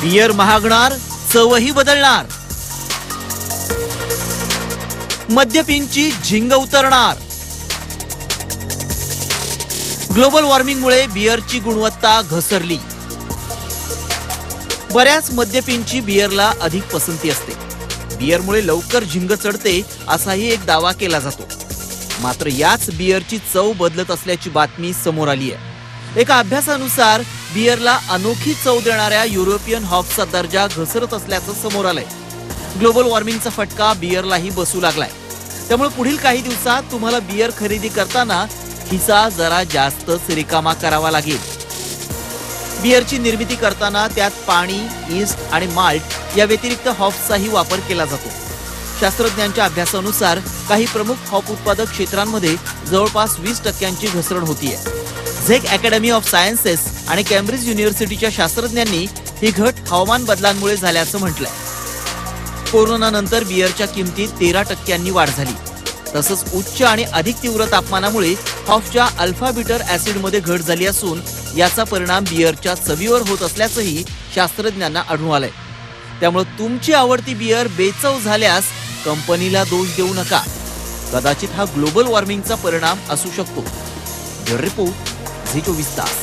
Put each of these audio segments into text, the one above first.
Beer महागणार चवही बदलणार. मद्यपींची झिंग उतरणार. ग्लोबल वॉर्मिंगमुळे बियरची गुणवत्ता घसरली. बऱ्याच मद्यपींची बियरला अधिक पसंती असते. बियरमुळे लवकर झिंग चढते असाही एक दावा केला जातो. मात्र याच बियरची चव बदलत असल्याची बातमी समोर आली आहे एका अभ्यासानुसार बियरला अनोखी चव देणाऱ्या युरोपियन हॉपचा दर्जा घसरत असल्याचं समोर आलंय. ग्लोबल वॉर्मिंगचा फटका बियरलाही बसू लागलाय. त्यामुळे पुढील काही दिवसात तुम्हाला बियर खरेदी करताना हिचा जरा जास्तच रिकामा करावा लागेल. बियरची निर्मिती करताना त्यात पाणी ईस्ट आणि माल्ट या व्यतिरिक्त हॉप्सचाही वापर केला जातो. शास्त्रज्ञांच्या अभ्यासानुसार काही प्रमुख हॉप उत्पादक क्षेत्रांमध्ये जवळपास वीस टक्क्यांची घसरण होतीये. झेक अकॅडमी ऑफ सायन्सेस आणि कॅम्ब्रिज युनिव्हर्सिटीच्या शास्त्रज्ञांनी ही घट हवामान बदलांमुळे झाल्याचं म्हटलंय. कोरोनानंतर बियरच्या किमतीत तेरा टक्क्यांनी वाढ झाली. तसंच उच्च आणि अधिक तीव्र तापमानामुळे हॉफच्या अल्फाबिटर ऍसिडमध्ये घट झाली असून याचा परिणाम बियरच्या चवीवर होत असल्याचंही शास्त्रज्ञांना आढळून आलंय. त्यामुळे तुमची आवडती बियर बेचव झाल्यास कंपनीला दोष देऊ नका. कदाचित हा ग्लोबल वॉर्मिंगचा परिणाम असू शकतो. रिपोर्ट. झी चोवीस तास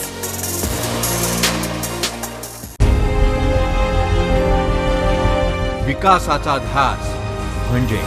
विकासाचा ध्यास म्हणजे